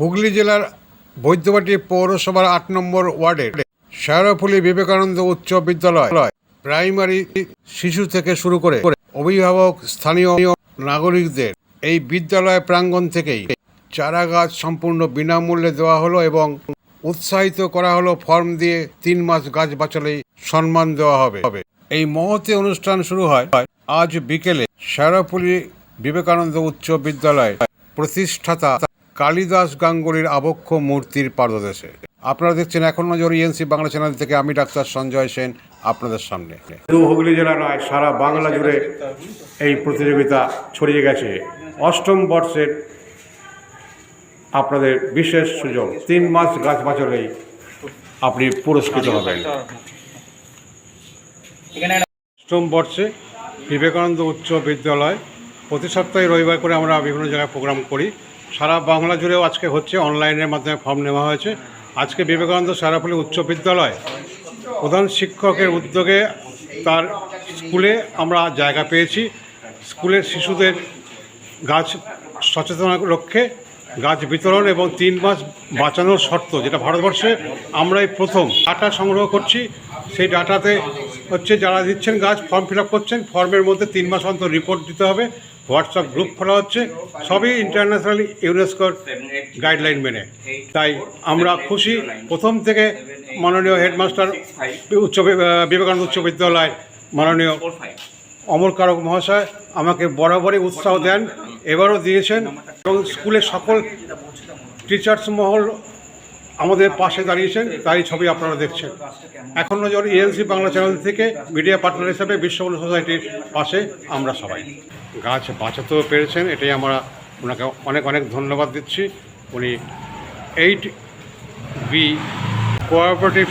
হুগলি জেলার বৈদ্যবাটি পৌরসভার আট নম্বর ওয়ার্ডের শেরাফুলি বিবেকানন্দ উচ্চ বিদ্যালয় প্রাইমারি শিশু থেকে শুরু করে অভিভাবক, স্থানীয় নাগরিকদের এই বিদ্যালয় প্রাঙ্গণ থেকেই চারা গাছ সম্পূর্ণ বিনামূল্যে দেওয়া হলো এবং উৎসাহিত করা হলো ফর্ম দিয়ে তিন মাস গাছ বাঁচালেই সম্মান দেওয়া হবে। এই মহতে অনুষ্ঠান শুরু হয় আজ বিকেলে শেরাফুলি বিবেকানন্দ উচ্চ বিদ্যালয় প্রতিষ্ঠাতা কালিদাস গাঙ্গুলির আবক্ষ মূর্তির পাদদেশে আপনারা দেখছেন এখন নজর ইএনসি বাংলা চ্যানেল থেকে আমি ডাক্তার সঞ্জয় সেন আপনাদের সামনে। হুগলি জেলা নয়, সারা বাংলা জুড়ে এই প্রতিযোগিতা ছড়িয়ে গেছে। অষ্টম বর্ষের আপনাদের বিশেষ সুযোগ। তিন মাস গাছ বাঁচালেই আপনি পুরস্কৃত হবেন। অষ্টম বর্ষে বিবেকানন্দ উচ্চ বিদ্যালয়। প্রতি সপ্তাহে রবিবার করে আমরা বিভিন্ন জায়গায় প্রোগ্রাম করি। সারা বাংলা জুড়েও আজকে হচ্ছে অনলাইনের মাধ্যমে ফর্ম নেওয়া হয়েছে। আজকে বিবেকানন্দ সারাফলি উচ্চ বিদ্যালয় প্রধান শিক্ষকের উদ্যোগে তার স্কুলে আমরা জায়গা পেয়েছি। স্কুলের শিশুদের গাছ সচেতনার লক্ষ্যে গাছ বিতরণ এবং তিন মাস বাঁচানোর শর্ত, যেটা ভারতবর্ষে আমরাই প্রথম। ডাটা সংগ্রহ করছি। সেই ডাটাতে হচ্ছে যারা দিচ্ছেন গাছ, ফর্ম ফিল করছেন, ফর্মের মধ্যে তিন মাস অন্তর রিপোর্ট দিতে হবে। হোয়াটসঅ্যাপ গ্রুপ খোলা হচ্ছে, সবই ইন্টারন্যাশনাল ইউনেস্কোর গাইডলাইন মেনে। তাই আমরা খুশি। প্রথম থেকে মাননীয় হেডমাস্টার উচ্চ বিবেকানন্দ উচ্চ বিদ্যালয় মাননীয় অমর কারক মহাশয় আমাকে বরাবরই উৎসাহ দেন, এবারও দিয়েছেন এবং স্কুলের সকল টিচার্স মহল আমাদের পাশে দাঁড়িয়েছেন তাই ছবি আপনারা দেখছেন। এখন নজর ইএনসি বাংলা চ্যানেল থেকে মিডিয়া পার্টনার হিসাবে বিশ্ববন্ধু সোসাইটির পাশে আমরা সবাই। গাছ বাঁচাতেও পেরেছেন, এটাই আমরা ওনাকে অনেক অনেক ধন্যবাদ দিচ্ছি। উনি এইট বি কোঅপারেটিভ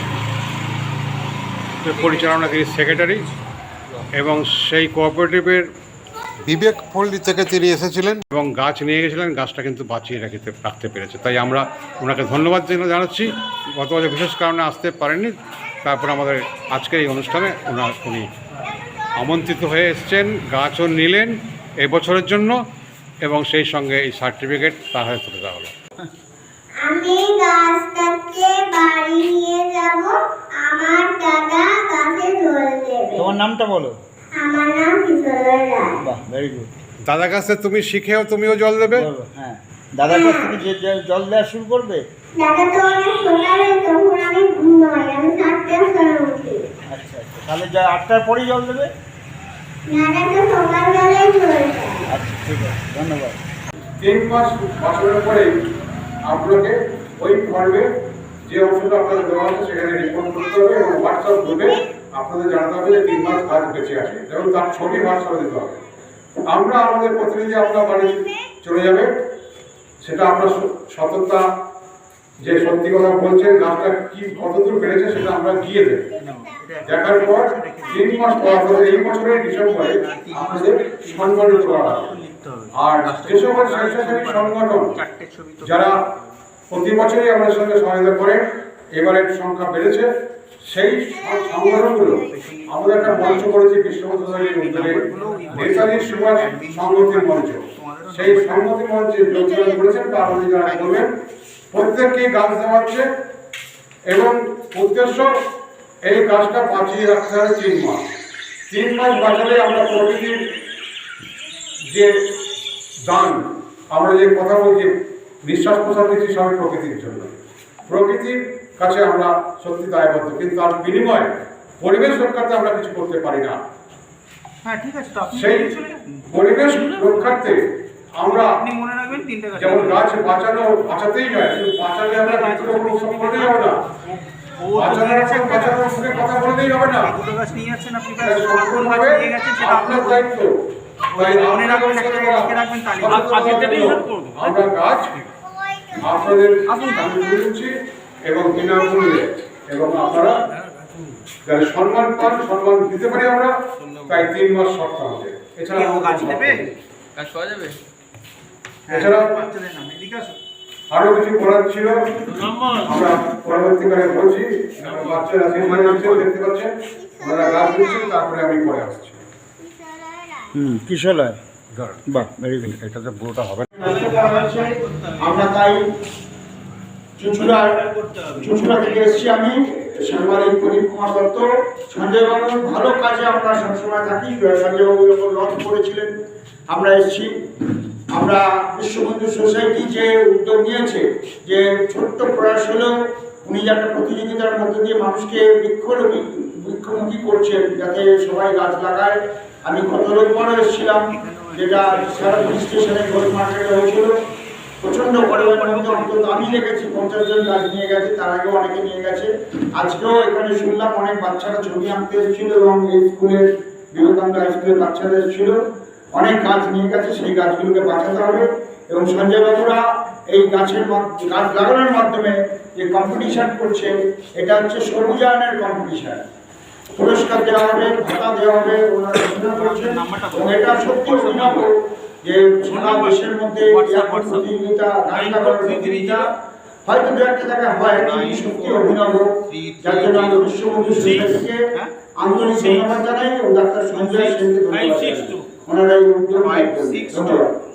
পরিচালনা সেক্রেটারি এবং সেই কোঅপারেটিভের বিবেক পল্লী থেকে তিনি এসেছিলেন। এবং গাছ নিয়ে গেছিলেন গাছটা কিন্তু বাঁচিয়ে রাখতে রাখতে পেরেছে। তাই আমরা ওনাকে ধন্যবাদ জানা- জানাচ্ছি। গত বছর বিশেষ কারণে আসতে পারেননি তারপর আমাদের আজকের এই অনুষ্ঠানে ওনার উনি আমন্ত্রিত হয়ে এসছেন গাছও নিলেন এবছরের জন্য এবং সেই সঙ্গে এই সার্টিফিকেট তার হাতে তুলে দেওয়া হলো। আমি গাছটাকে বাড়ি নিয়ে যাব আমার দাদা গাছে জল দেবে। তোমার নামটা বলো। আমার নাম কিশোর রায়। বাহ ভেরি গুড দাদার কাছে তুমি শিখেও তুমিও জল দেবে? বলো হ্যাঁ। দাদার কাছ থেকে যে যে জল দেওয়া শুরু করবে? দাদা তো অনেক তখন আমি ঘুমাই আমি সাতটার সময় উঠি। আচ্ছা আচ্ছা। তাহলে যা আটটার পরেই জল দেবে? দাদা তো সকালবেলায় চলে যায়। আচ্ছা ঠিক আছে ধন্যবাদ। তিন মাস বছরের পরে আপনাকে ওই ফর্মে যে অংশটা আপনাদের দেওয়া আছে সেখানে রিপোর্ট করতে হবে এবং হোয়াটসঅ্যাপ গ্রুপে আপনাদের জানাতে হবে যে তিন মাস কাজ বেঁচে আছে, এবং তার ছবি হোয়াটসঅ্যাপে দিতে হবে। আমরা আমাদের প্রতিনিধি আপনার বাড়ি চলে যাবে। সেটা আপনার সততা, যে সত্যি কথা বলছেন, গাছটা কি কতদূর বেড়েছে সেটা আমরা গিয়ে দেব দেখার পর তিন মাস পর এই বছরের ডিসেম্বরে আপনাদের সম্মানিত করা হবে আর যে সকল স্বেচ্ছাসেবী সংগঠন যারা প্রতি বছরই আমাদের সঙ্গে সহায়তা করেন এবারের সংখ্যা বেড়েছে। সেই সং- সংগঠনগুলো আমাদের একটা মঞ্চ করেছে সোসাইটির উদ্যোগে, নেতাজি সুভাষ সংগতির মঞ্চ। সেই সংগতি মঞ্চে যোগদান করেছেন, তার যারা করবেন প্রত্যেককে গাছ দেওয়া হচ্ছে এবং উদ্দেশ্য, এই গাছটা বাঁচিয়ে রাখতে হবে তিন মাস। তিন মাস বাঁচালে আমরা প্রকৃতির যে দান, আমরা যে কথা বলছি, নিঃশ্বাস প্রশ্বাস নিচ্ছি, সবই প্রকৃতির জন্য। প্রকৃতির কাছে আমরা সত্যি দায়বদ্ধ কিন্তু তার বিনিময়ে পরিবেশ রক্ষার্থে আমরা কিছু করতে পারি না। হ্যাঁ ঠিক আছে তো আপনি সেই। পরিবেশ রক্ষার্থে আমরা আপনি মনে রাখবেন তিনটে যেমন গাছ বাঁচানো বাঁচাতেই নয় শুধু বাঁচালে আমরা গাছগুলো কোনো করতেই হবে না। বাঁচানোর সঙ্গে কথা বললেই হবে সম্পূর্ণভাবে আপনার দায়িত্ব। মনে আপনাদের আমরা গাছ আপনাদের আমি দিচ্ছি এবং বিনামূল্যে এবং আপনারা যারা সম্মান পান সম্মান দিতে পারি আমরা তাই তিন মাস শর্ত আমাদের এছাড়া আরও কিছু করার ছিল? আমরা পরবর্তীকালে বলছি বাচ্চারা দেখতে পাচ্ছেন ওনারা গাছ দিচ্ছেন তারপরে আমি পরে আসছি। হুম কিশোলয়। বাহ ভেরি গুড এটাতে পুরোটা হবে আমরা তাই চুঁচুড়ার চুঁচুড়া থেকে এসেছি আমি প্রদীপ কুমার দত্ত। ভালো কাজে আমরা সবসময় থাকি। করেছিলেন, আমরা এসেছি। আমরা বিশ্ববন্ধু সোসাইটি যে উদ্যোগ যে ছোট্ট প্রয়াস হলেও উনি একটা প্রতিযোগিতার মধ্যে দিয়ে মানুষকে বৃক্ষরোপী বৃক্ষমুখী করছেন, যাতে সবাই গাছ লাগায়। আমি গত রোববারও এসেছিলাম, যেটা সারা স্টেশনে হয়েছিল। প্রচণ্ড পরিমাণের মধ্যে অন্তত আমি লেগেছি পঞ্চাশ জন গাছ নিয়ে গেছে তার আগেও অনেকে নিয়ে গেছে। আজকেও এখানে শুনলাম অনেক বাচ্চারা ছবি আঁকতে এসেছিল এবং এই স্কুলের বিবেকানন্দ হাই স্কুলের বাচ্চারা এসেছিল। অনেক গাছ নিয়ে গেছে সেই গাছগুলোকে বাঁচাতে হবে। এবং সঞ্জয় বাবুরা এই গাছের গাছ লাগানোর মাধ্যমে যে কম্পিটিশন করছে এটা হচ্ছে সবুজায়নের কম্পিটিশন পুরস্কার দেওয়া হবে ভাতা দেওয়া হবে ওনারা করেছেন। এবং এটা সত্যি অভিনব। যে সারা দেশের মধ্যে প্রতিযোগিতা গাছ করার প্রতিযোগিতা হয়তো দু একটা জায়গায় হয় কিন্তু সত্যি অভিনব। যার জন্য আমরা বিশ্ববন্ধু সোসাইটিকে আন্তরিক ধন্যবাদ জানাই ও ডাক্তার সঞ্জয় সেনকে ধন্যবাদ ওনারা এই উদ্যোগ ধন্যবাদ।